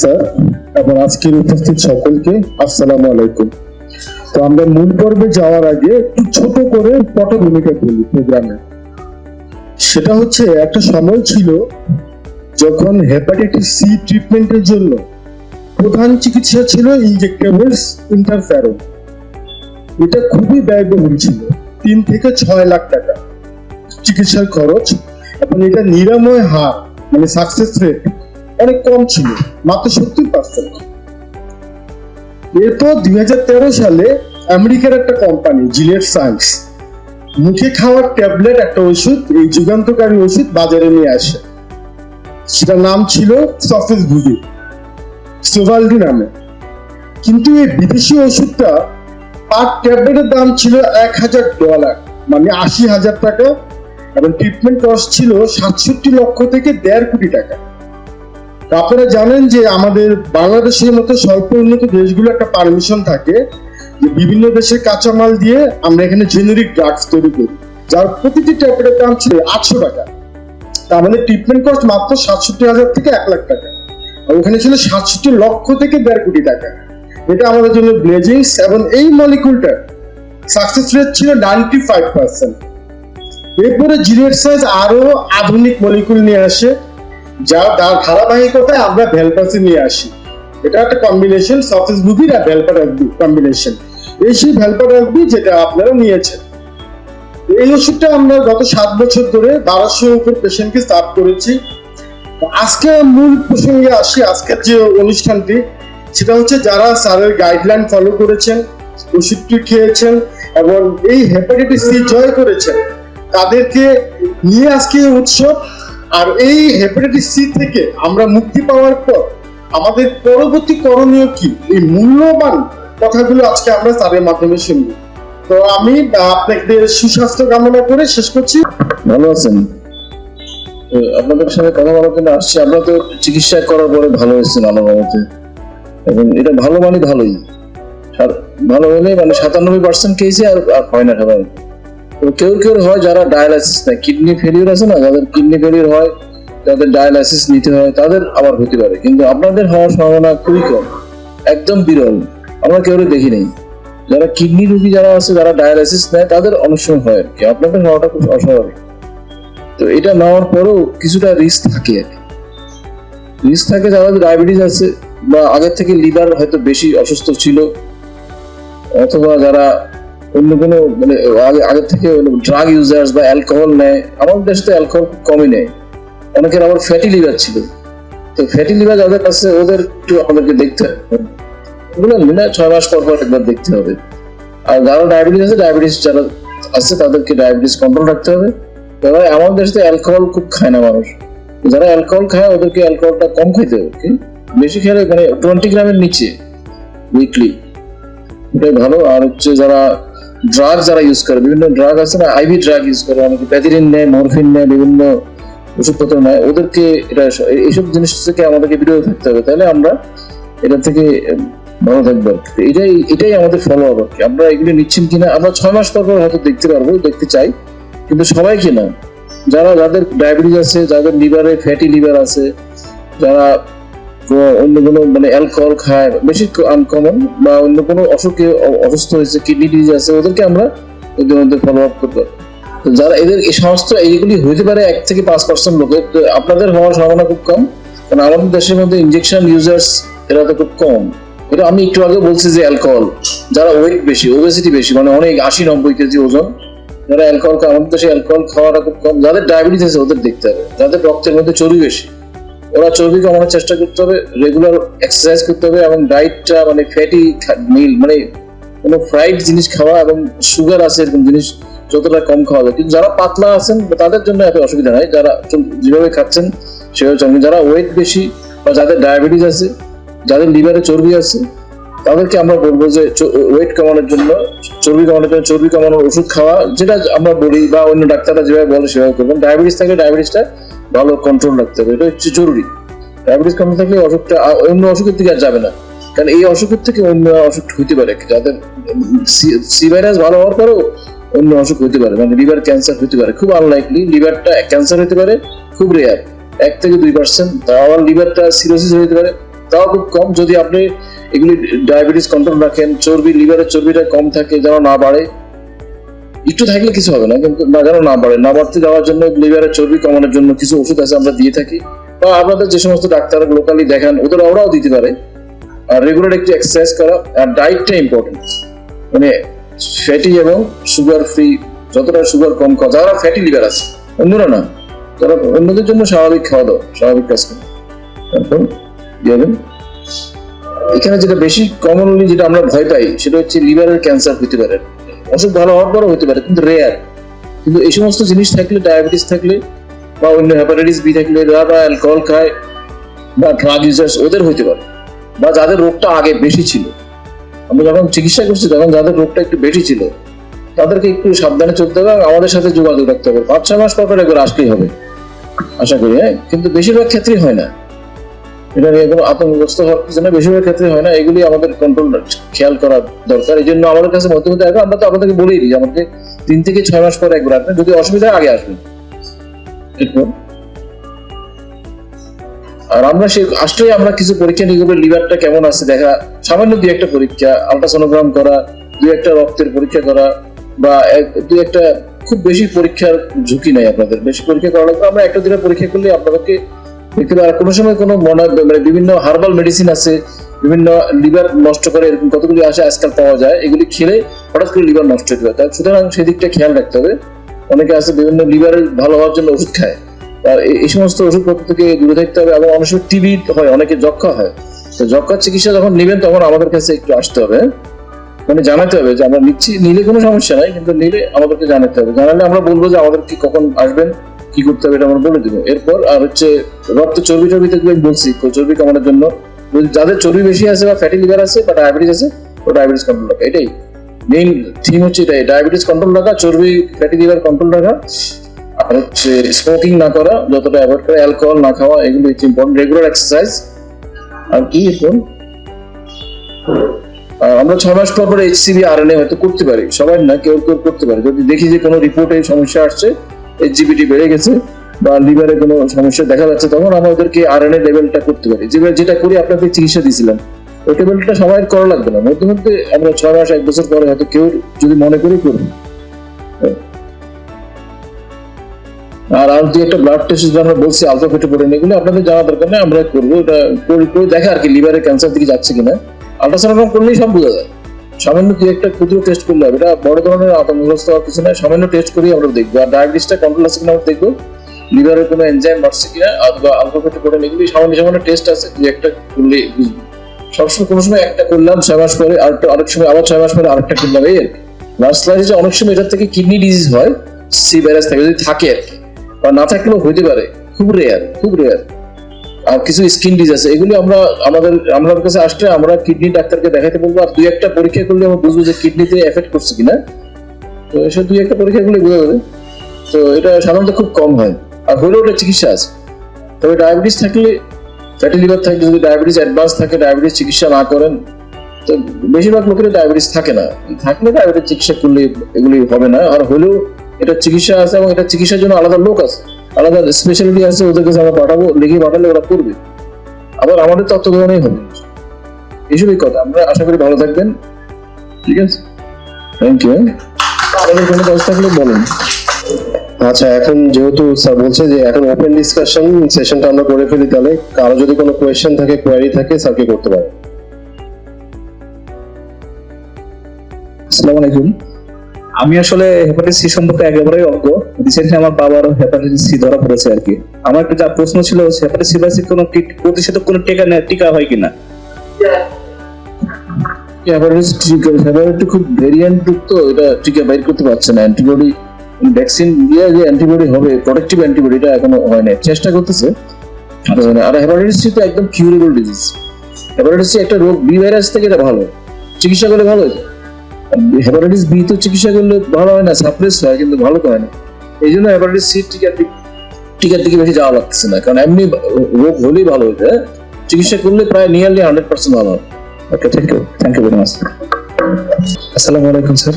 Sir এবং আজকের উপস্থিত সকলকে আলাইকুম। তো আমরা মূল পর্বে যাওয়ার আগে একটু ছোট করে বলি প্রোগ্রামে সেটা হচ্ছে, একটা সময় ছিল যখন হেপাটাইটিস সি ট্রিটমেন্টের জন্য প্রধান চিকিৎসা ছিল ইনজেক্টেবলস ইন্টারফেরন এটা খুবই ব্যয়বহুল ছিল, তিন থেকে ছয় লাখ টাকা চিকিৎসার খরচ এবং এটা নিরাময় হার মানে সাকসেস রেট অনেক কম ছিল, মাত্র সত্তর পার্সেন্ট এরপর দুই সালে আমেরিকার একটা কোম্পানি জিলেট সায়েন্স মুখে খাওয়ার ট্যাবলেট একটা ওষুধ, এই যুগান্তকারী ওষুধ বাজারে নিয়ে আসে। সেটার নাম ছিল সফিস ভুগি সোভালডি নামে। কিন্তু এই বিদেশি ওষুধটা পার ট্যাবলেটের দাম ছিল এক হাজার ডলার মানে আশি হাজার টাকা, এবং ট্রিটমেন্ট কস্ট ছিল সাতষট্টি লক্ষ থেকে দেড় কোটি টাকা। আপনারা জানেন যে আমাদের বাংলাদেশের মতো স্বল্প উন্নত দেশগুলো একটা পারমিশন থাকে যে বিভিন্ন দেশের কাঁচামাল দিয়ে আমরা এখানে জেনেরিক ড্রাগস তৈরি করি, যার প্রতিটি ট্যাবলেটের দাম ছিল আটশো টাকা। তার মানে ট্রিটমেন্ট কস্ট মাত্র সাতষট্টি হাজার থেকে এক লাখ টাকা। ওখানে ছিল সাতষট্টি লক্ষ থেকে দেড় কোটি টাকা। এটা আমাদের জন্য ব্লেজিংস এবং এই মলিকুলটার সাকসেস রেট ছিল নাইনটি ফাইভ পার্সেন্ট এরপরে জিরেট সাইজ আরও আধুনিক মলিকুল নিয়ে আসে। যা তার ধারাবাহিকতায় আমরা ভ্যালপাসে নিয়ে আসি। এটা একটা কম্বিনেশন সফিস বুবির আর ভ্যালপার কম্বিনেশন এই সেই ভ্যালপার যেটা আপনারা নিয়েছেন। এই ওষুধটা আমরা গত সাত বছর ধরে বারোশো উপর পেশেন্টকে সার্ভ করেছি। আজকে মূল প্রসঙ্গে আসি, আজকের যে অনুষ্ঠানটি, সেটা হচ্ছে যারা স্যারের গাইডলাইন ফলো করেছেন, ওষুধটি খেয়েছেন, এবং এই হেপাটাইটিস সি জয় করেছেন, তাদেরকে নিয়ে আজকে উৎসব। আর এই হেপাটাইটিস সি থেকে আমরা মুক্তি পাওয়ার পর আমাদের পরবর্তী করণীয় কি? এই মূল্যবান কথাগুলো আজকে আমরা স্যারের মাধ্যমে শুনব। তো আমি আপনাদের সুস্বাস্থ্য কামনা করে শেষ করছি। ভালো আছেন? আপনাদের সাথে কথা বলার জন্য আসছি। আমরা তো চিকিৎসা করার পরে ভালো হয়েছেন আলোবাবতে এবং এটা ভালো মানে ভালোই। ভালো হলে মানে সাতানব্বই পার্সেন্ট কেসে আর হয় না সাধারণত। কেউ কেউ হয় যারা ডায়ালাইসিস নেয়। কিডনি ফেলিওর আছে না, যাদের কিডনি ফেলিওর হয়, যাদের ডায়ালাইসিস নিতে হয়, তাদের আবার হতে পারে। কিন্তু আপনাদের হওয়ার সম্ভাবনা খুবই কম। একদম বিরল। আমরা কেউ দেখি নেই। যারা কিডনি রোগী যারা আছে, যারা ডায়ালাইসিস নেয়, তাদের অনেক সময় হয় আর কি। আপনাদের হওয়াটা খুব অস্বাভাবিক। তো এটা নেওয়ার পরেও কিছুটা রিস্ক থাকে আর কি। রিস্ক থাকে যাদের ডায়াবেটিস আছে, বা আগের থেকে লিভার হয়তো বেশি অসুস্থ ছিল, অথবা যারা অন্য কোনো মানে আগে আগের থেকে ড্রাগ ইউজার্স বা অ্যালকোহল নেয় আমাদের দেশে তো অ্যালকোহল কমই নেয়। অনেকের আবার ফ্যাটি লিভার ছিল। তো ফ্যাটি লিভার যাদের আছে, ওদের একটু আমাদেরকে দেখতে হয় ওগুলো মিলে ছয় মাস পর পর একবার দেখতে হবে। আর যারা ডায়াবেটিস আছে ডায়াবেটিস যারা আছে, তাদেরকে ডায়াবেটিস কন্ট্রোল রাখতে হবে। আমাদের দেশে অ্যালকোহল খুব খায় না মানুষ। যারা অ্যালকোহল খায়, ওদেরকে অ্যালকোহলটা কম খাইতে হবে? বেশি খেলে মানে টোয়েন্টি গ্রামের নিচে উইকলি এটাই ভালো। আর হচ্ছে যারা ড্রাগ যারা ইউজ করে, বিভিন্ন ড্রাগ আছে না আইভি ড্রাগ ইউজ করে, অনেকে প্যাথিরিন নেয়, মরফিন নেয়, বিভিন্ন ওষুধপত্র নেয়, ওদেরকে এটা এইসব জিনিস থেকে আমাদেরকে বিরত থাকতে হবে। তাহলে আমরা এটা থেকে ভালো থাকব আর কি। এটাই এটাই আমাদের ফলো আপ আর কি। আমরা এগুলি নিচ্ছেন কিনা, আমরা ছয় মাস পর পর হয়তো দেখতে পারব, দেখতে চাই, কিন্তু সবাইকে না? যারা, যাদের ডায়াবেটিস আছে, যাদের লিভারে ফ্যাটি লিভার আছে, যারা অন্য কোনো মানে অ্যালকোহল খায়, বেশি আনকমন বা অন্য কোনো অসুখে অসুস্থ হয়েছে কিডনি ডিজিজ আছে, ওদেরকে আমরা এদের মধ্যে ফলো আপ করতে যারা এদের এই সমস্ত এইগুলি হইতে পারে এক থেকে পাঁচ পার্সেন্ট লোকের, তো আপনাদের হওয়ার সম্ভাবনা খুব কম। কারণ আমাদের দেশের মধ্যে ইনজেকশন ইউজার্স এরা তো খুব কম। এটা আমি একটু আগে বলছি যে অ্যালকোহল যারা ওয়েট বেশি ওবেসিটি বেশি মানে অনেক আশি নব্বই কেজি ওজন, যারা অ্যালকোহল আমাদের দেশে অ্যালকোহল খাওয়াটা খুব কম। যাদের ডায়াবেটিস আছে, ওদের দেখতে হবে। যাদের রক্তের মধ্যে চর্বি বেশি ওরা চর্বি কমানোর চেষ্টা করতে হবে রেগুলার এক্সারসাইজ করতে হবে এবং ডায়েটটা মানে ফ্যাটি মিল মানে কোনো ফ্রাইড জিনিস খাওয়া এবং সুগার আছে এরকম জিনিস যতটা কম খাওয়া যায়। কিন্তু যারা পাতলা আছেন, তাদের জন্য এত অসুবিধা নাই। যারা যেভাবে খাচ্ছেন, সেভাবে চলবেন যারা ওয়েট বেশি বা যাদের ডায়াবেটিস আছে, যাদের লিভারে চর্বি আছে, তাদেরকে আমরা বলব যে ওয়েট কমানোর জন্য, চর্বি কমানোর জন্য, চর্বি কমানোর ওষুধ খাওয়া, যেটা আমরা বলি বা অন্য ডাক্তাররা যেভাবে বলে সেভাবে করবেন। ডায়াবেটিস থাকলে ডায়াবেটিসটা ভালো কন্ট্রোল রাখতে হবে, এটা হচ্ছে জরুরি। ডায়াবেটিস কম থাকলে অসুখটা অন্য অসুখের দিকে আর যাবে না। কারণ এই অসুখের থেকে অন্য অসুখ হইতে পারে। যাদের সি ভাইরাস ভালো হওয়ার পরেও অন্য অসুখ হতে পারে। মানে লিভার ক্যান্সার হতে পারে। খুব আনলাইকলি লিভারটা ক্যান্সার হতে পারে, খুব রেয়ার এক থেকে দুই পার্সেন্ট তাও আবার লিভারটা সিরোসিস হতে পারে। তাও খুব কম। যদি আপনি এগুলি ডায়াবেটিস কন্ট্রোল রাখেন, চর্বি লিভারের চর্বিটা কম থাকে, যেন না বাড়ে একটু থাকলে কিছু হবে না, কিন্তু না যেন না বাড়ে। না বাড়তে যাওয়ার জন্য, লিভারের চর্বি কমানোর জন্য কিছু ওষুধ আছে আমরা দিয়ে থাকি। বা আপনাদের যে সমস্ত ডাক্তার লোকালি দেখান, ওদের ওরাও দিতে পারে। আর রেগুলার একটু এক্সারসাইজ করা, আর ডায়েটটা ইম্পর্টেন্ট মানে ফ্যাটি এবং সুগার ফ্রি যতটা সুগার কম খাওয়া, যারা ফ্যাটি লিভার আছে, অন্যরা না যারা অন্যদের জন্য স্বাভাবিক খাওয়া দাওয়া, স্বাভাবিক কাজ করে। তারপর কি এখানে যেটা বেশি কমনলি যেটা আমরা ভয় পাই, সেটা হচ্ছে লিভারের ক্যান্সার হতে পারে। অসুখ ভালো হওয়ার পরও হতে পারে, কিন্তু রেয়ার কিন্তু এই সমস্ত জিনিস থাকলে ডায়াবেটিস থাকলে, বা অন্য হ্যাপাটাইটিস বি থাকলে যারা অ্যালকোহল খায়, বা ড্রাগ ইউজার্স ওদের হতে পারে। বা যাদের রোগটা আগে বেশি ছিল। আমরা যখন চিকিৎসা করছি, তখন যাদের রোগটা একটু বেশি ছিল, তাদেরকে একটু সাবধানে চলতে হবে আমাদের সাথে যোগাযোগ রাখতে হবে। পাঁচ ছয় মাস পর এগুলো আসলেই হবে। আশা করি হ্যাঁ? কিন্তু বেশিরভাগ ক্ষেত্রেই হয় না। এটা নিয়ে কোনো আতঙ্কগ্রস্ত হওয়ার বেশিরভাগ ক্ষেত্রে হয় না, এগুলি আমাদের কন্ট্রোল খেয়াল করা দরকার। এই জন্য আমাদের কাছে আমরা তো আপনাদেরকে বলেই দিই আমাকে তিন থেকে ছয় মাস পর একবার আসবেন, যদি অসুবিধা আগে আসবেন। আর আমরা সেই আসলেই আমরা কিছু পরীক্ষা নিয়ে লিভারটা কেমন আছে দেখা, সামান্য দুই একটা পরীক্ষা আলট্রাসোনোগ্রাম করা, দুই একটা রক্তের পরীক্ষা করা, বা দুই একটা খুব বেশি পরীক্ষার ঝুঁকি নাই আপনাদের। বেশি পরীক্ষা করা লাগবে আমরা একটা দুটো পরীক্ষা করলে আপনাদেরকে দেখতে পাই আর কোনো সময় কোনো মনে মানে বিভিন্ন হার্বাল মেডিসিন আছে, বিভিন্ন লিভার নষ্ট করে এরকম কতগুলি আসে আজকাল পাওয়া যায়, এগুলি খেলে হঠাৎ করে লিভার নষ্ট পারে তাই সুতরাং সেদিকটা খেয়াল রাখতে হবে। অনেকে আছে বিভিন্ন লিভারের ভালো হওয়ার জন্য ওষুধ খায়। এই সমস্ত ওষুধপত্র থেকে দূরে থাকতে হবে এবং অনেক সময় টিবি হয়, অনেকে যক্ষা হয়। তো যক্ষার চিকিৎসা যখন নেবেন তখন আমাদের কাছে একটু আসতে হবে। মানে জানাতে হবে যে আমরা নিচ্ছি, নিলে কোনো সমস্যা নাই, কিন্তু নিলে আমাদেরকে জানাতে হবে। জানালে আমরা বলব যে আমাদের কি কখন আসবেন কি করতে হবে এটা আমরা বলে দেবো। এরপর, আর হচ্ছে, রক্ত চর্বি টর্বি থেকে আমি বলছি চর্বি কমানোর জন্য। যাদের চর্বি বেশি আছে বা ফ্যাটি লিভার আছে বা ডায়াবেটিস আছে ও ডায়াবেটিস কন্ট্রোল রাখা। এটাই। মেইন থিম হচ্ছে এটাই। ডায়াবেটিস কন্ট্রোল রাখা, চর্বি ফ্যাটি লিভার কন্ট্রোল রাখা। আর হচ্ছে স্মোকিং না করা, যতটা অ্যাভয়েড করা অ্যালকোহল না খাওয়া, এগুলো হচ্ছে ইম্পর্টেন্ট রেগুলার এক্সারসাইজ আর কি এখন? আমরা ছয় মাস পর পর এইচসিবি আরএনএ হয়তো করতে পারি। সবাই না, কেউ কেউ করতে পারে। যদি দেখি যে কোনো রিপোর্টে সমস্যা আসছে এইচজিবিটি বেড়ে গেছে বা লিভারে কোনো সমস্যা দেখা যাচ্ছে, তখন আমরা ওদেরকে আরএনএ লেভেলটা করতে পারি। যেভাবে যেটা করি আপনাদের চিকিৎসা দিয়েছিলাম। ওই লেভেলটা সবাই করা লাগবে না। মধ্যে মধ্যে আমরা ছয় মাস, এক বছর পরে হয়তো কেউ যদি মনে করি করব। আর আর দুই একটা ব্লাড টেস্ট যেটা আমরা বলছি আলফা ফেটোপোরিন এগুলো আপনাদের জানা দরকার নেই, আমরা করব। এটা করে দেখা আর কি, লিভারে ক্যান্সার দিকে যাচ্ছে কিনা। আল্ট্রাসাউন্ড করলেই সব বোঝা যায়। সামান্য দুই একটা ক্ষুদ্র টেস্ট করলে হবে। এটা বড় ধরনের আতঙ্কগ্রস্ত হওয়ার কিছু নয় সামান্য টেস্ট করেই আমরা দেখব। আর ডায়াবেটিসটা কন্ট্রোল আছে কিনা আমরা দেখব। লিভারের কোনো এনজাইম বাড়ছে কিনা অথবা আলফা ফেটোপোরিন এগুলি সামান্য সামান্য টেস্ট আছে। দুই একটা করলে বুঝব সবসময় কোনো সময় একটা করলাম ছয় মাস পরে, আর আরেক সময় আবার ছয় মাস পরে আরেকটা করলাম। এই আর কি। অনেক সময় এটার থেকে কিডনি ডিজিজ হয় সি ভাইরাস থাকে, যদি থাকে আর কি। বা না থাকলেও হইতে পারে। খুব রেয়ার খুব রেয়ার আর কিছু স্কিন ডিজ আছে, এগুলি আমরা আমাদের আমাদের কাছে আসলে আমরা কিডনি ডাক্তারকে দেখাতে বলব আর দুই একটা পরীক্ষা করলে আমরা বুঝব যে কিডনিতে এফেক্ট করছে কিনা। তো এসব দুই একটা পরীক্ষা করলে বোঝা যাবে। তো এটা সাধারণত খুব কম হয়। আর হলেও ওটা চিকিৎসা আছে। তবে ডায়াবেটিস থাকলে ফ্যাটি লিভার থাকলে, যদি ডায়াবেটিস অ্যাডভান্স থাকে ডায়াবেটিস চিকিৎসা না করেন, তো বেশিরভাগ লোকের ডায়াবেটিস থাকে না। থাকলে ডায়াবেটিস চিকিৎসা করলে এগুলি হবে না। আর হলেও এটা চিকিৎসা আছে এবং এটা চিকিৎসার জন্য আলাদা লোক আছে। আলাদা স্পেশালিটি আছে ওদের কাছে আমরা পাঠাবো লিখে পাঠালে ওরা করবে। আবার আমাদের তত্ত্বাবধানেই হবে। এইসবই কথা। আমরা আশা করি ভালো থাকবেন। ঠিক আছে? থ্যাংক ইউ আপনাদের কোনো কাজ থাকলে বলেন। আচ্ছা এখন যেহেতু স্যার বলছে যে এখন ওপেন ডিসকাশন সেশনটা আমরা করে ফেলি তাহলে কারও যদি কোনো কোয়েশ্চেন থাকে কোয়ারি থাকে স্যারকে করতে পারে। আসসালামু আলাইকুম। আমি আসলে হেপাটাইটিস সি সম্পর্কে একেবারেই অজ্ঞ। রিসেন্টলি আমার বাবার হেপাটাইটিস সি ধরা পড়েছে আর কি। আমার একটা যা প্রশ্ন ছিল হেপাটাইটিস সি ভাইরাসের কোনো প্রতিষেধক কোনো টিকা টিকা হয় কিনা? টিকা? খুব ভেরিয়েন্ট এটা টিকা বাইর করতে পারছে না। অ্যান্টিবডি ভ্যাকসিন দিয়ে যে অ্যান্টিবডি হবে প্রোটেক্টিভ অ্যান্টিবডি এটা এখনও হয় না চেষ্টা করতেছে। আর হ্যাপাটাইটিস সি তো একদম কিউরেবল ডিজিজ হ্যাপাটাইটিস সি একটা রোগ বি ভাইরাস থেকে এটা ভালো। চিকিৎসা করলে ভালো হয়ে যায় হ্যাপাটাইটিস বি তো চিকিৎসা করলে ভালো হয় না সাপ্রেস হয়, কিন্তু ভালো তো হয় না। এই জন্য হ্যাপাটাইটিস সি টিকার দিক, টিকার দিকে বেশি যাওয়া লাগতেছে না, কারণ এমনি রোগ হলেই ভালো হয়ে যায় চিকিৎসা করলে প্রায় নিয়ারলি হান্ড্রেড পার্সেন্ট ভালো হয়। Okay thank you thank you very much আসসালামু আলাইকুম স্যার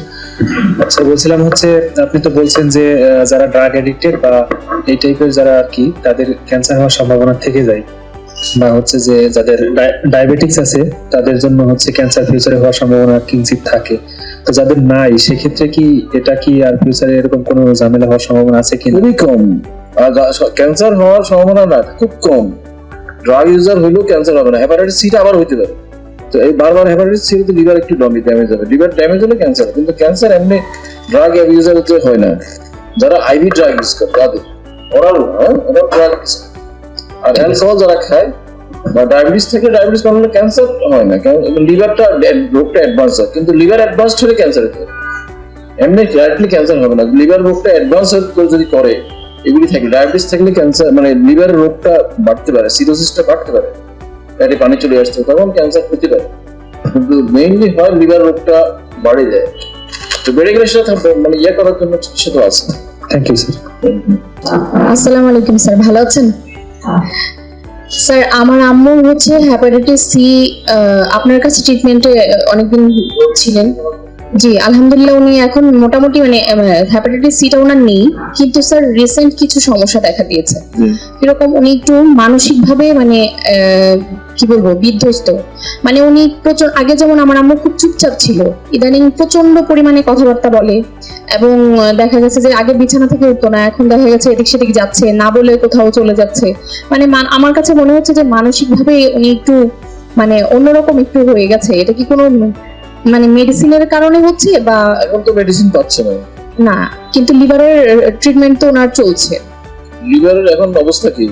আচ্ছা বলছিলাম হচ্ছে, আপনি তো বলছেন যে যারা ড্রাগ এডিক্টেড বা এই টাইপের যারা আর কি, তাদের ক্যান্সার হওয়ার সম্ভাবনা থেকে যায়। বা হচ্ছে যে যাদের ডায়াবেটিক্স আছে, তাদের জন্য হচ্ছে ক্যান্সার ফিউচারে হওয়ার সম্ভাবনা কিঞ্চিত থাকে। তো যাদের নাই, সেক্ষেত্রে কি এটা কি আর ফিউচারে এরকম কোনো ঝামেলা হওয়ার সম্ভাবনা আছে কি খুবই কম। ক্যান্সার হওয়ার সম্ভাবনা না, খুব কম। ড্রাগ ইউজার হলেও ক্যান্সার হবে না। হেপাটাইটিস সিটা আবার হইতে পারে। তো এই বারবার হেপাটাইটিস সি তো লিভার একটু ডমি ড্যামেজ হবে। লিভার ড্যামেজ হলে ক্যান্সার কিন্তু ক্যান্সার এমনি ড্রাগ ইউজার হতে হয় না। যারা আইভি ড্রাগ ইউজ করে, তাদের। ওরাল ওরাল ড্রাগ আর অ্যালকোহল যারা খায় বা ডায়াবেটিস থেকে ডায়াবেটিস বানালে ক্যান্সার হয় না লিভারটা রোগটা অ্যাডভান্স হয় কিন্তু লিভার অ্যাডভান্স হলে ক্যান্সার হতে এমনি ডাইরেক্টলি ক্যান্সার হবে না লিভার রোগটা অ্যাডভান্স যদি করে এগুলি থাকে। ডায়াবেটিস থাকলে ক্যান্সার মানে লিভার রোগটা বাড়তে পারে সিরোসিসটা বাড়তে পারে। পেটে পানি চলে আসছে তখন ক্যান্সার হতে পারে। কিন্তু মেইনলি হয় লিভার রোগটা বাড়ে যায়। তো বেড়ে গেলে সেটা থাকবে, মানে ইয়ে করার জন্য চিকিৎসা তো আছে। থ্যাংক ইউ স্যার আসসালামু আলাইকুম স্যার ভালো আছেন? স্যার আমার আম্মু হচ্ছে হ্যাপাটাইটিস সি আপনার কাছে ট্রিটমেন্টে অনেকদিন ছিলেন জি আলহামদুলিল্লাহ উনি এখন মোটামুটি মানে হ্যাপাটাইটিস সিটা ওনার নেই কিন্তু স্যার রিসেন্ট কিছু সমস্যা দেখা দিয়েছে। এরকম উনি একটু মানসিকভাবে মানে কি বলব বিধ্বস্ত। মানে উনি প্রচুর আগে যেমন আমার আম্মু খুব চুপচাপ ছিল ইদানিং প্রচণ্ড পরিমাণে কথাবার্তা বলে এবং দেখা গেছে যে আগে বিছানা থেকে উঠতো না এখন দেখা গেছে এদিক সেদিক যাচ্ছে না বলে কোথাও চলে যাচ্ছে। মানে আমার কাছে মনে হচ্ছে যে মানসিকভাবে উনি একটু মানে অন্যরকম একটু হয়ে গেছে এটা কি কোনো মানে মেডিসিনের কারণে হচ্ছে বা এখন তো মেডিসিন পাচ্ছে না। না কিন্তু লিভারের ট্রিটমেন্ট তো ওনার চলছে। লিভারের এখন অবস্থা কি?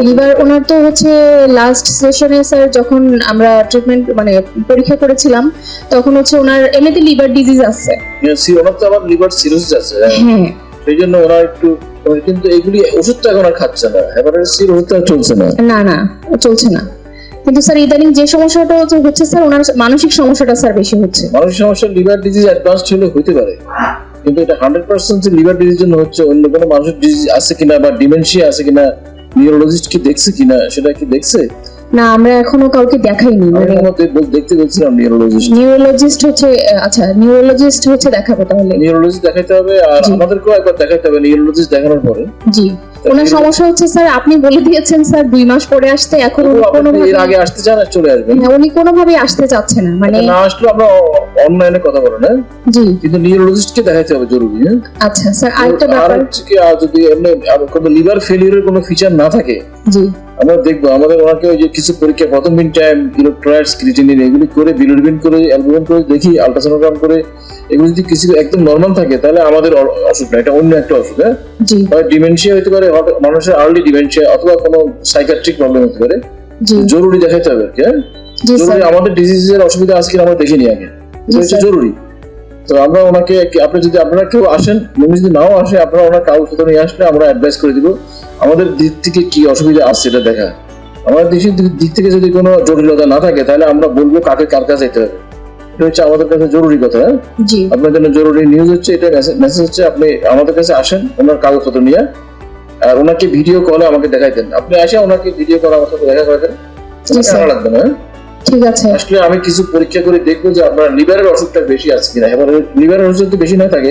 লিভার ওনার তো হচ্ছে লাস্ট সেশনে স্যার যখন আমরা ট্রিটমেন্ট মানে পরীক্ষা করেছিলাম তখন হচ্ছে ওনার এমনিতে লিভার ডিজিজ আছে। সি- ওনার তো আবার লিভার সিরোসিস আছে হ্যাঁ? সেই জন্য ওরা একটু কিন্তু এগুলি ওষুধটা এখন আর খাচ্ছে না। হেপাটাইটিস সির ওষুধটা চলছে না। না না চলছে না। কিন্তু স্যার, ইদানিং যে সমস্যাটা হচ্ছে স্যার, ওনার মানসিক সমস্যাটা স্যার বেশি হচ্ছে। মানসিক সমস্যা লিভার ডিজিজ অ্যাডভান্সড হলে হতে পারে। কিন্তু এটা হান্ড্রেড পার্সেন্ট যে লিভার ডিজিজ জন্য হচ্ছে অন্য কোনো মানসিক ডিজিজ আছে কিনা বা ডিমেনশিয়া আছে কিনা নিউরোলজিস্ট কি দেখছে কিনা, সেটা কি দেখছে? না আমরা এখনও কাউকে দেখাইনি। মানে দেখতে বলছিলাম নিউরোলজিস্ট নিউরোলজিস্ট হচ্ছে আচ্ছা নিউরোলজিস্ট হচ্ছে দেখাবো তাহলে। নিউরোলজিস্ট দেখাইতে হবে আর আমাদেরকেও একবার দেখাইতে হবে নিউরোলজিস্ট দেখানোর পরে। জি। ওনার সমস্যা হচ্ছে স্যার আপনি বলে দিয়েছেন স্যার দুই মাস পরে আসতে এখন উনি কোনোভাবে এর আগে আসতে চান চলে আসবেন। হ্যাঁ, উনি আসতে চাচ্ছে না মানে না আসলে আমরা অনলাইনে কথা বলেন হ্যাঁ জি। কিন্তু নিউরোলজিস্টকে দেখাইতে হবে জরুরি হ্যাঁ? আচ্ছা স্যার আরেকটা ব্যাপার আর যদি এমনি আর কোনো লিভার ফেলিউরের কোনো ফিচার না থাকে জি। আমরা দেখব আমাদের ওনাকে ওই যে কিছু পরীক্ষা প্রথম দিন টাইম ইলেকট্রয়েডস ক্রিটিনিন এগুলি করে বিলিরুবিন করে অ্যালবুমিন করে দেখি আলট্রাসোনোগ্রাম করে এগুলো যদি কিছু একদম নর্মাল থাকে তাহলে আমাদের অসুখ না এটা অন্য একটা অসুখ হ্যাঁ? হয় ডিমেনশিয়া হতে পারে মানুষের আর্লি ডিমেনশিয়া অথবা কোনো সাইকাট্রিক প্রবলেম হতে পারে। জরুরি দেখাতে হবে আর কি, হ্যাঁ? জরুরি আমাদের ডিজিজের অসুবিধা আজকে আমরা দেখিনি আগে। এটা জরুরি। তো আমরা ওনাকে আপনি যদি আপনারা কেউ আসেন উনি যদি নাও আসে আপনারা ওনার কাগজপত্র নিয়ে আসলে আমরা অ্যাডভাইস করে দিব। আমাদের দিক থেকে কি অসুবিধা আসছে এটা দেখা। আমাদের দেশের দিক- থেকে যদি কোনো জটিলতা না থাকে তাহলে আমরা বলব কাকে কার কাছে যেতে হবে। এটা হচ্ছে আমাদের কাছে জরুরি কথা হ্যাঁ? আপনার জন্য জরুরি নিউজ হচ্ছে এটা মেসেজ হচ্ছে আপনি আমাদের কাছে আসেন ওনার কাগজপত্র নিয়ে। আর ওনাকে ভিডিও কলে আমাকে দেখাই দেন আপনি আসে ওনাকে ভিডিও কলে আমার সাথে দেখা করে দেন। লাগবে না হ্যাঁ? ঠিক আছে। আসলে আমি কিছু পরীক্ষা করে দেখব যে আপনার লিভারের অসুখটা বেশি আছে কিনা। এবার লিভারের অসুখ যদি বেশি না থাকে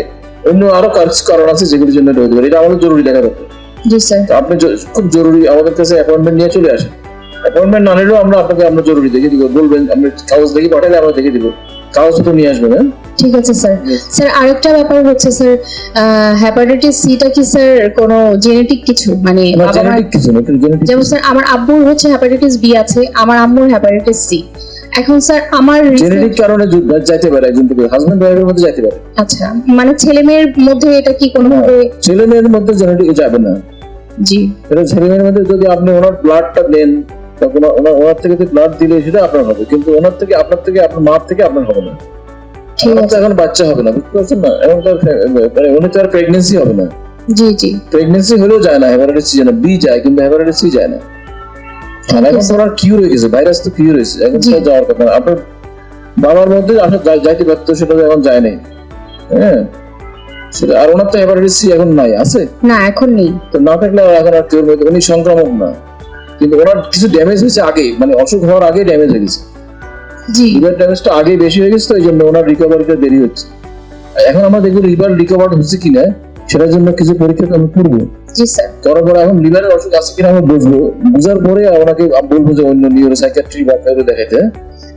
অন্য আরও কারণ আছে যেগুলোর জন্য এটা হতে পারে এটা আমাদের জরুরি দেখা দরকার। জি স্যার। আপনি খুব জরুরি আমাদের কাছে অ্যাপয়েন্টমেন্ট নিয়ে চলে আসেন। অ্যাপয়েন্টমেন্ট না নিলেও আমরা আপনাকে আমরা জরুরি দেখে দিব। বলবেন আমরা কাগজ দেখি পাঠালে আমরা দেখে দিব। কাগজ তো নিয়ে আসবেন হ্যাঁ ঠিক আছে স্যার স্যার আরেকটা ব্যাপার হচ্ছে স্যার হ্যাপাটাইটিস সিটা কি স্যার কোনো জেনেটিক কিছু? মানে যেমন স্যার আমার আব্বুর হচ্ছে হ্যাপাটাইটিস বি আছে আমার আম্মুর হ্যাপাটাইটিস সি এখন স্যার আমার জেনেটিক কারণে যাইতে পারে একজন থেকে। হাজবেন্ড ওয়াইফের মধ্যে যাইতে পারে। আচ্ছা মানে ছেলে মেয়ের মধ্যে এটা কি কোনোভাবে ছেলে মেয়ের মধ্যে জেনেটিক যাবে না। জি। এটা ছেলে মেয়ের মধ্যে যদি আপনি ওনার ব্লাডটা নেন তখন ওনার ওনার থেকে ব্লাড দিলে সেটা আপনার হবে কিন্তু ওনার থেকে আপনার থেকে আপনার মার থেকে আপনার হবে না। এখন বাচ্চা হবে না বুঝতে পারছেন না? এখন তো আর মানে উনি তো আর প্রেগনেন্সি হবে না। জি জি। প্রেগনেন্সি হলেও যায় না হেপাটাইটিস সি যায় না বি যায় কিন্তু হেপাটাইটিস সি যায় না। আর এখন ওনার কিউর হয়ে গেছে ভাইরাস তো কিউর হয়েছে এখন জি। যাওয়ার কথা আপনার বাবার মধ্যে আসলে যাইতে পারতো সেটা এখন যায় নাই। হ্যাঁ? সেটা আর ওনার তো হেপাটাইটিস সি এখন নাই আছে? না এখন নেই। তো না থাকলে এখন আর কিউর মধ্যে উনি সংক্রামক না। কিন্তু ওনার কিছু ড্যামেজ হয়েছে আগে মানে অসুখ হওয়ার আগে ড্যামেজ হয়ে গেছে। জি। লিভার ড্যামেজটা আগে বেশি হয়ে গেছে তো এই জন্য ওনার রিকভারিটা দেরি হচ্ছে। এখন আমরা দেখব লিভার রিকভার হচ্ছে কিনা সেটার জন্য কিছু পরীক্ষা আমি করব। জি স্যার। করার পরে এখন লিভারের অসুখ আছে কিনা আমরা বুঝব। বুঝার পরে ওনাকে বলব যে অন্য নিউরো সাইকিয়াট্রি বা কাউকে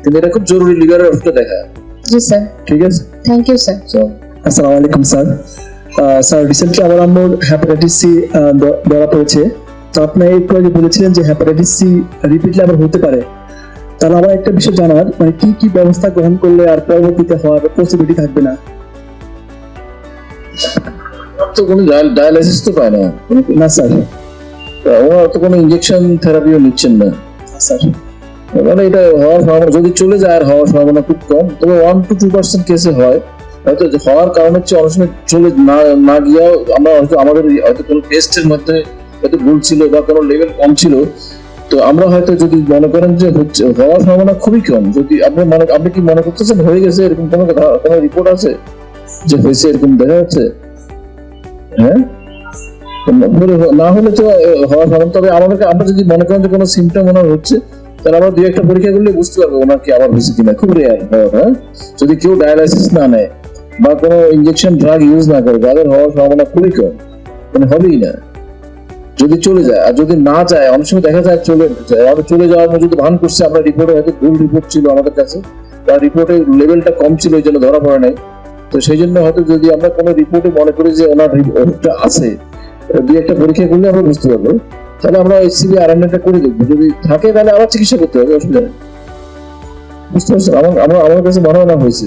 কিন্তু এটা খুব জরুরি লিভারের অসুখটা দেখা। জি স্যার। ঠিক আছে? থ্যাংক ইউ স্যার আসসালামু আলাইকুম স্যার। স্যার রিসেন্টলি আমার আম্মুর হ্যাপাটাইটিস সি ধরা পড়েছে। তো আপনি একটু আগে বলেছিলেন যে হ্যাপাটাইটিস সি রিপিটলি আবার হতে পারে। তাহলে আমার একটা বিষয় জানার মানে কি কি ব্যবস্থা গ্রহণ করলে আর পরবর্তীতে হওয়ার পসিবিলিটি থাকবে না? তো কোনো ডায়ালাইসিস তো পায় না। না স্যার তো কোনো ইঞ্জেকশন থেরাপিও নিচ্ছেন না। স্যার মানে এটা হওয়ার সম্ভাবনা যদি চলে যায় আর হওয়ার সম্ভাবনা খুব কম তবে ওয়ান টু টু পার্সেন্ট কেসে হয়। হয়তো হওয়ার কারণে হচ্ছে অনেক সময় চলে না না গিয়েও আমরা হয়তো আমাদের হয়তো কোনো টেস্টের মধ্যে হয়তো ভুল ছিল বা কোনো লেভেল কম ছিল, তো আমরা হয়তো যদি মনে করেন যে হচ্ছে, হওয়ার সম্ভাবনা খুবই কম। যদি আপনি মনে, আপনি কি মনে করতেছেন হয়ে গেছে এরকম কোনো কোনো রিপোর্ট আছে যে হয়েছে এরকম দেখা যাচ্ছে? হ্যাঁ? না- হলে তো হওয়ার তবে আমাদেরকে, আমরা যদি মনে করেন যে কোনো সিমটম ওনার হচ্ছে, তাহলে আমরা একটা পরীক্ষা করলে বুঝতে পারব ওনার কি আবার হয়েছে কিনা। খুব রেয়ার হ্যাঁ যদি কেউ ডায়ালাইসিস না নেয় বা কোনো ইনজেকশন ড্রাগ ইউজ না করে, তাদের হওয়ার সম্ভাবনা খুবই কম। মানে হবেই না। যদি চলে যায়, আর যদি না যায়, অনেক সময় দেখা যায় চলে যায় চলে যাওয়ার যদি ভান করছে, আমরা রিপোর্টে হয়তো ভুল রিপোর্ট ছিল আমাদের কাছে, বা রিপোর্টের লেভেলটা কম ছিল এই জন্য ধরা পড়ে নাই। তো সেই জন্য হয়তো যদি আমরা কোনো রিপোর্টে মনে করি যে ওনার রিপোর্টটা আছে, দুই একটা পরীক্ষা করলে আমরা বুঝতে পারব। তাহলে আমরা এইচসিবি আরএনএটা করে দেখব। যদি থাকে তাহলে আবার চিকিৎসা করতে হবে, অসুবিধা নেই। বুঝতে পারছেন? আমার আমার আমার কাছে মনে না হয়েছে।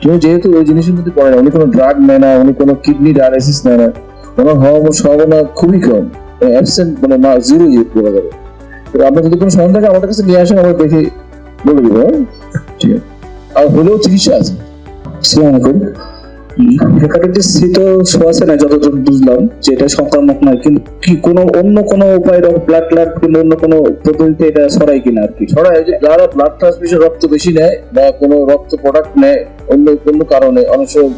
কেউ যেহেতু ওই জিনিসের মধ্যে পড়ে না, উনি কোনো ড্রাগ নেয় না, উনি কোনো কিডনি ডায়ালাইসিস নেয় না, ওনার হওয়ার সম্ভাবনা খুবই কম। অ্যাবসেন্ট মানে না জিরো যাবে। যদি কোনো থাকে কাছে নিয়ে আসেন, আমরা দেখে বলে হ্যাঁ? ঠিক আছে। আর হলেও চিকিৎসা আছে। হেপাটাইটিস সি তো শোয়াছে না বুঝলাম, যে এটা সংক্রামক নয়, কিন্তু কি কোনো অন্য কোনো উপায় ব্লাড কিংবা অন্য কোনো পদ্ধতিতে এটা ছড়াই কিনা আর কি? ছড়ায় যে যারা ব্লাড ট্রান্সমিশন রক্ত বেশি নেয়, বা কোনো রক্ত প্রোডাক্ট নেয়, অন্য কোনো কারণে, অনেক সময়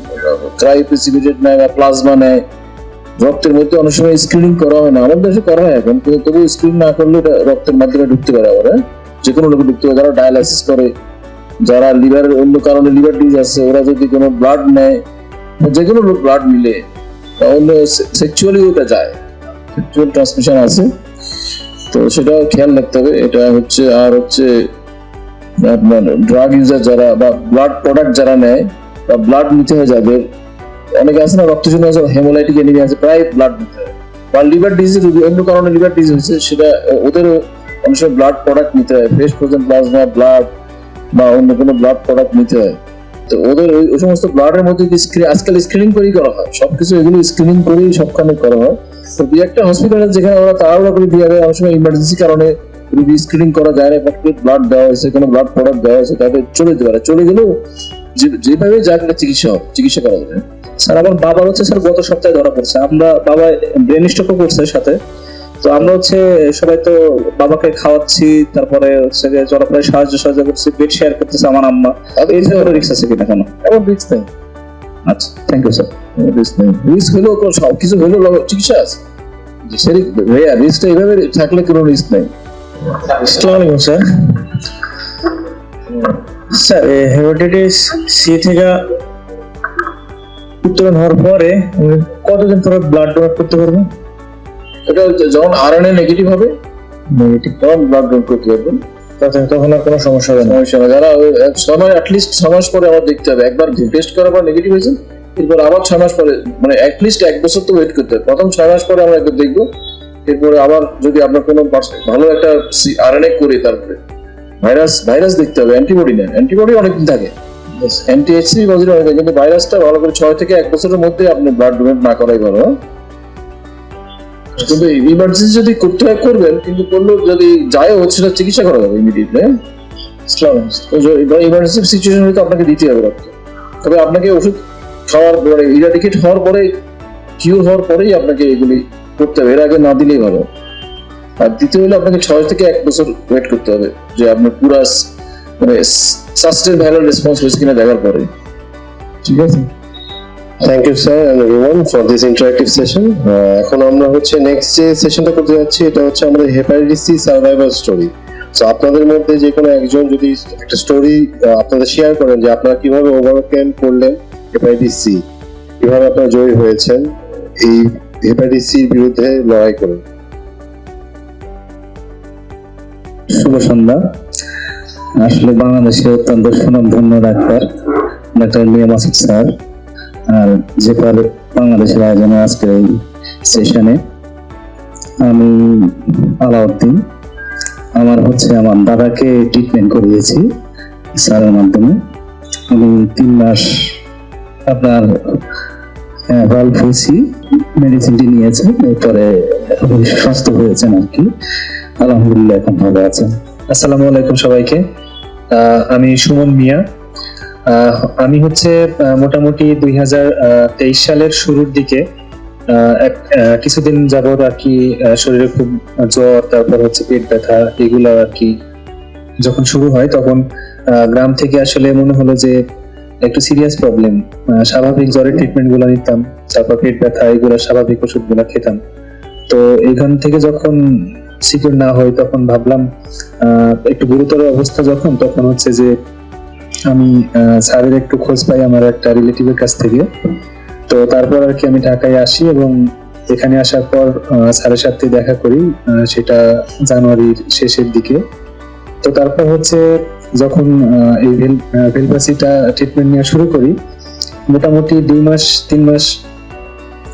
নেয়, বা প্লাজমা নেয় রক্তের মধ্যে অনেক সময় স্ক্রিনিং করা হয় না। আমাদের দেশে করা হয় এখন, কিন্তু তবু স্ক্রিন না করলে এটা রক্তের মাধ্যমে ঢুকতে পারে আবার হ্যাঁ? যে কোনো লোকে ঢুকতে পারে। যারা ডায়ালাইসিস করে, যারা লিভারের অন্য কারণে লিভার ডিজ আছে, ওরা যদি কোনো ব্লাড নেয় যে কোনো লোক ব্লাড মিলে বা অন্য সেক্সুয়ালি ওটা যায় সেক্সুয়াল ট্রান্সমিশন আছে, তো সেটা খেয়াল রাখতে হবে। এটা হচ্ছে, আর হচ্ছে, আপনার ড্রাগ ইউজার যারা, বা ব্লাড প্রোডাক্ট যারা নেয়, বা ব্লাড নিতে হয় যাদের অনেকে আছে না রক্তজন্য আছে হেমোলাইটিক এনিমিয়া আছে প্রায় ব্লাড বা লিভার ডিজিজ অন্য কারণে লিভার ডিজিজ হয়েছে, সেটা ওদেরও অনেক সময় ব্লাড প্রোডাক্ট নিতে হয়। ফ্রেশ ফ্রোজেন প্লাজমা ব্লাড বা অন্য কোনো ব্লাড প্রোডাক্ট নিতে হয়। তো ওদের ওই সমস্ত ব্লাডের মধ্যে আজকাল স্ক্রিনিং করেই করা হয়। সবকিছু এগুলো স্ক্রিনিং করেই সবখানে করা হয়। তো দুই একটা হসপিটালে যেখানে ওরা তাড়াহুড়া করে দিয়ে দেয়, অনেক সময় ইমার্জেন্সি কারণে রুগী স্ক্রিনিং করা যায় না বাট ব্লাড দেওয়া হয়েছে, কোনো ব্লাড প্রোডাক্ট দেওয়া হয়েছে, তাদের চলে যেতে পারে। চলে গেলেও যেভাবে যাক একটা চিকিৎসা হবে চিকিৎসা করা যাবে। স্যার আমার বাবার হচ্ছে স্যার গত সপ্তাহে ধরা পড়ছে। আমরা বাবা ব্রেন স্ট্রোকও করছে সাথে। তো আমরা হচ্ছে সবাই তো বাবাকে খাওয়াচ্ছি তারপরে হচ্ছে যে সাহায্য সাহায্য করছি বেড শেয়ার করতেছে আমার আম্মা। এই ধরনের রিক্স আছে কিনা কোনো? এমন রিস্ক নেই। আচ্ছা থ্যাংক ইউ স্যার রিস্ক নেই। রিস্ক হলেও কোনো সব কিছু হলেও চিকিৎসা আছে। সেরি ভাইয়া রিস্কটা এইভাবে থাকলে কোনো রিস্ক নেই। আসসালামু আলাইকুম স্যার স্যার হেপাটাইটিস সি থেকে উত্তরণ হওয়ার পরে কতদিন পরে ব্লাড ডোনেট করতে পারব এটা যখন আরএনএ নেগেটিভ হবে নেগেটিভ তখন ব্লাড ডোনেট করতে পারবেন। তখন আর কোনো সমস্যা হবে না। সমস্যা যারা ছয় মাস অ্যাটলিস্ট ছয় মাস পরে আবার দেখতে হবে। একবার টেস্ট করার পর নেগেটিভ হয়েছে এরপর আবার ছয় মাস পরে মানে অ্যাটলিস্ট এক বছর তো ওয়েট করতে হবে। প্রথম ছয় মাস পরে আমরা একবার দেখব এরপরে আবার যদি আপনার কোনো ভালো একটা আরএনএ করি তারপরে। ভাইরাস ভাইরাস দেখতে হবে অ্যান্টিবডি নেন। অ্যান্টিবডি অনেকদিন থাকে। অ্যান্টি এইচসি পজিটিভ অনেক কিন্তু ভাইরাসটা ভালো করে ছয় থেকে এক বছরের মধ্যে আপনি ব্লাড ডোনেট না করাই ভালো? কিন্তু ইমার্জেন্সি যদি করতে হয় করবেন কিন্তু করলেও যদি যায় হচ্ছে সেটা চিকিৎসা করা যাবে ইমিডিয়েটলি ইমার্জেন্সি সিচুয়েশন হলে তো আপনাকে দিতে হবে রক্ত। তবে আপনাকে ওষুধ খাওয়ার পরে ইরাডিকেট হওয়ার পরে কিউর হওয়ার পরেই আপনাকে এগুলি করতে হবে। এর আগে না দিলেই ভালো। আর দ্বিতীয় হলে আপনাকে ছয় থেকে এক বছর ওয়েট করতে হবে যে আপনার পুরা মানে সাস্টেন ভ্যালু রেসপন্স হয়েছে কিনা দেখার পরে। ঠিক আছে। Thank you sir and everyone for this interactive session এখন আমরা হচ্ছে নেক্সট যে সেশনটা করতে যাচ্ছি এটা হচ্ছে আমাদের হেপাটাইটিস সি সার্ভাইভাল স্টোরি তো আপনাদের মধ্যে যে কোনো একজন যদি একটা স্টোরি আপনাদের শেয়ার করেন যে আপনারা কীভাবে ওভারকাম করলেন হেপাটাইটিস সি কীভাবে আপনারা জয়ী হয়েছেন এই হেপাটাইটিস সির বিরুদ্ধে লড়াই করে শুভ সন্ধ্যা। আসলে বাংলাদেশে অত্যন্ত সুনামধন্য doctor doctor Mia Masud sir, আর জেপার বাংলাদেশের আয়োজনে আজকের এই সেশনে আমি আলাউদ্দিন, আমার হচ্ছে আমার দাদাকে ট্রিটমেন্ট করিয়েছি স্যারের মাধ্যমে। আমি তিন মাস আপনার হয়েছি মেডিসিনটি নিয়েছেন এরপরে সুস্থ হয়েছেন আর কি। আলহামদুলিল্লাহ, এখন ভালো আছেন আসসালামু আলাইকুম সবাইকে। আমি সুমন মিয়া। আমি হচ্ছে মোটামুটি দুই সালের শুরুর দিকে কিছুদিন যাবত আর কি শরীরে খুব জ্বর, তারপর হচ্ছে পেট ব্যথা, এগুলো আর কি যখন শুরু হয় তখন গ্রাম থেকে আসলে মনে হলো যে একটু সিরিয়াস প্রবলেম স্বাভাবিক জ্বরের ট্রিটমেন্টগুলো নিতাম, তারপর পেট ব্যথা, এগুলো স্বাভাবিক ওষুধগুলো খেতাম। তো এখান থেকে যখন সিকিউর না হয় তখন ভাবলাম একটু গুরুতর অবস্থা যখন, তখন হচ্ছে যে আমি স্যারের একটু খোঁজ পাই আমার একটা রিলেটিভের কাছ থেকে। তো তারপর আর কি আমি ঢাকায় আসি এবং এখানে আসার পর স্যারের সাথে দেখা করি সেটা জানুয়ারির শেষের দিকে। তো তারপর হচ্ছে যখন এই ভেলভাসিটা ট্রিটমেন্ট নেওয়া শুরু করি, মোটামুটি দুই মাস, তিন মাস,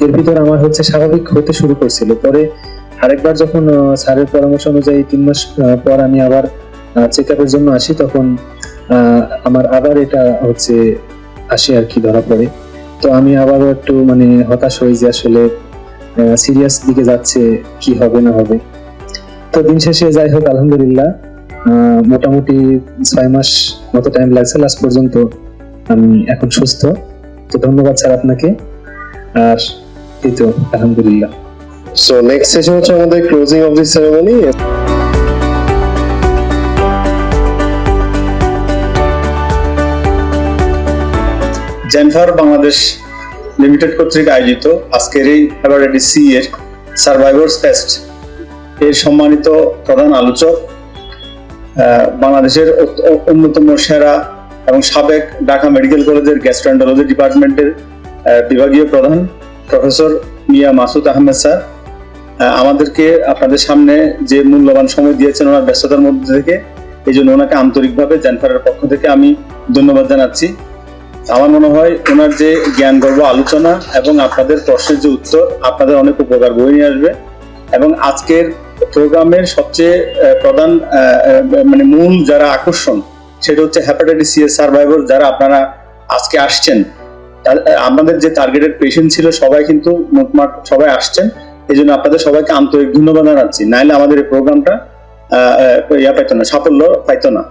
এর ভিতর আমার হচ্ছে স্বাভাবিক হতে শুরু করছিল। পরে আরেকবার যখন স্যারের পরামর্শ অনুযায়ী তিন মাস পর আমি আবার চেক আপের জন্য আসি, তখন আমার আবার এটা হচ্ছে আসে আর কি ধরা পড়ে। তো আমি আবারও একটু মানে হতাশ হই যে আসলে সিরিয়াস দিকে যাচ্ছে কি হবে না হবে। তো দিন শেষে যাই হোক, আলহামদুলিল্লাহ মোটামুটি ছয় মাস মতো টাইম লাগছে লাস্ট পর্যন্ত আমি এখন সুস্থ। তো ধন্যবাদ স্যার আপনাকে। আর এই তো, আলহামদুলিল্লাহ। সো নেক্সট সেশন হচ্ছে আমাদের closing of the ceremony Genphar Bangladesh limited কর্তৃক আয়োজিত আজকের এই হেপাটাইটিস সি এর সার্ভাইভার্স ফেস্ট এর সম্মানিত প্রধান আলোচক বাংলাদেশের অন্যতম সেরা এবং সাবেক ঢাকা মেডিকেল কলেজের গ্যাস্ট্রোএন্টারোলজি ডিপার্টমেন্টের বিভাগীয় প্রধান প্রফেসর মিয়া মাসুদ আহমেদ স্যার। আমাদেরকে আপনাদের সামনে যে মূল্যবান সময় দিয়েছেন ওনার ব্যস্ততার মধ্যে থেকে, এই জন্য ওনাকে আন্তরিকভাবে জেনফারের পক্ষ থেকে আমি ধন্যবাদ জানাচ্ছি। আমার মনে হয় ওনার যে জ্ঞান গর্ব আলোচনা এবং আপনাদের প্রশ্নের যে উত্তর, আপনাদের অনেক উপকার বয়ে নিয়ে আসবে। এবং আজকের প্রোগ্রামের সবচেয়ে প্রধান মানে মূল যারা আকর্ষণ, সেটা হচ্ছে হ্যাপাটাইটিস সি এর সার্ভাইভার যারা আপনারা আজকে আসছেন। আমাদের যে টার্গেটেড পেশেন্ট ছিল, সবাই কিন্তু মোটমাট সবাই আসছেন। এই জন্য আপনাদের সবাইকে আন্তরিক ধন্যবাদ জানাচ্ছি। নাইলে আমাদের এই প্রোগ্রামটা ইয়া পাইতো না, সাফল্য পাইতো না।